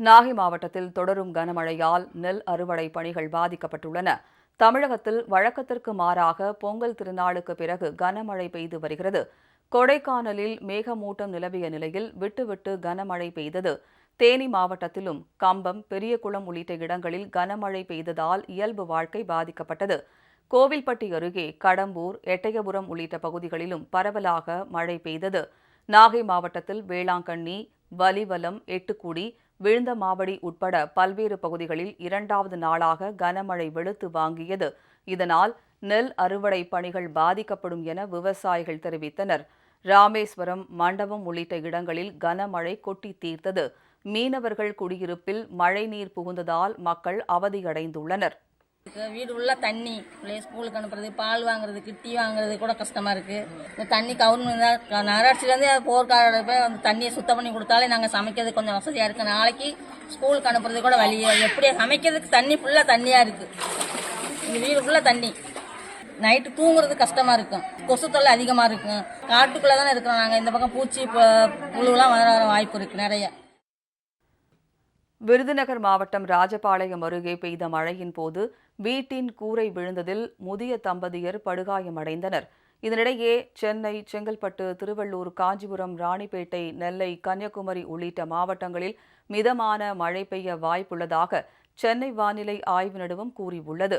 நாகை மாவட்டத்தில் தொடரும் கனமழையால் நெல் அறுவடை பணிகள் பாதிக்கப்பட்டுள்ளன. தமிழகத்தில் வழக்கத்திற்கு மாறாக பொங்கல் திருநாளுக்கு பிறகு கனமழை பெய்து வருகிறது. கொடைக்கானலில் மேகமூட்டம் நிலவிய நிலையில் விட்டுவிட்டு கனமழை பெய்தது. தேனி மாவட்டத்திலும் கம்பம் பெரியகுளம் உள்ளிட்ட இடங்களில் கனமழை பெய்ததால் இயல்பு வாழ்க்கை பாதிக்கப்பட்டது. கோவில்பட்டி அருகே கடம்பூர் எட்டயபுரம் உள்ளிட்ட பகுதிகளிலும் பரவலாக மழை பெய்தது. நாகை மாவட்டத்தில் வேளாங்கண்ணி வலிவலம் எட்டுக்குடி விழுந்த மாவடி உட்பட பல்வேறு பகுதிகளில் இரண்டாவது நாளாக கனமழை வெளுத்து வாங்கியது. இதனால் நெல் அறுவடை பணிகள் பாதிக்கப்படும் என விவசாயிகள் தெரிவித்தனர். ராமேஸ்வரம் மண்டபம் உள்ளிட்ட இடங்களில் கனமழை கொட்டி தீர்த்தது. மீனவர்கள் குடியிருப்பில் மழைநீர் புகுந்ததால் மக்கள் அவதியடைந்துள்ளனர். இருக்கு. வீடு உள்ள தண்ணி. பிள்ளைய ஸ்கூலுக்கு அனுப்புறது பால் வாங்குறது கிட்டி வாங்குறது கூட கஷ்டமா இருக்கு. இந்த தண்ணி கவர்மெண்ட் நகராட்சியிலேருந்து போர்க்காரோட போய் அந்த தண்ணியை சுத்தம் பண்ணி கொடுத்தாலே நாங்கள் சமைக்கிறது கொஞ்சம் வசதியாக இருக்கு. நாளைக்கு ஸ்கூலுக்கு அனுப்புறது கூட வழி எப்படி சமைக்கிறதுக்கு தண்ணி ஃபுல்லாக தண்ணியாக இருக்கு. இந்த வீடு ஃபுல்லாக தண்ணி. நைட்டு தூங்குறது கஷ்டமா இருக்கும். கொசு தொல்லை அதிகமாக இருக்கும். காட்டுக்குள்ளே தானே இருக்கிறோம் நாங்கள் இந்த பக்கம் பூச்சி புழுலாம் வர வர வாய்ப்பு இருக்கு நிறைய. விருதுநகர் மாவட்டம் ராஜபாளையம் அருகே பெய்த மழையின் போது வீட்டின் கூரை விழுந்ததில் முதிய தம்பதியர் படுகாயமடைந்தனர். இதனிடையே சென்னை செங்கல்பட்டு திருவள்ளூர் காஞ்சிபுரம் ராணிப்பேட்டை நெல்லை கன்னியாகுமரி உள்ளிட்ட மாவட்டங்களில் மிதமான மழை பெய்ய வாய்ப்புள்ளதாக சென்னை வானிலை ஆய்வு நடுவம் கூறியுள்ளது.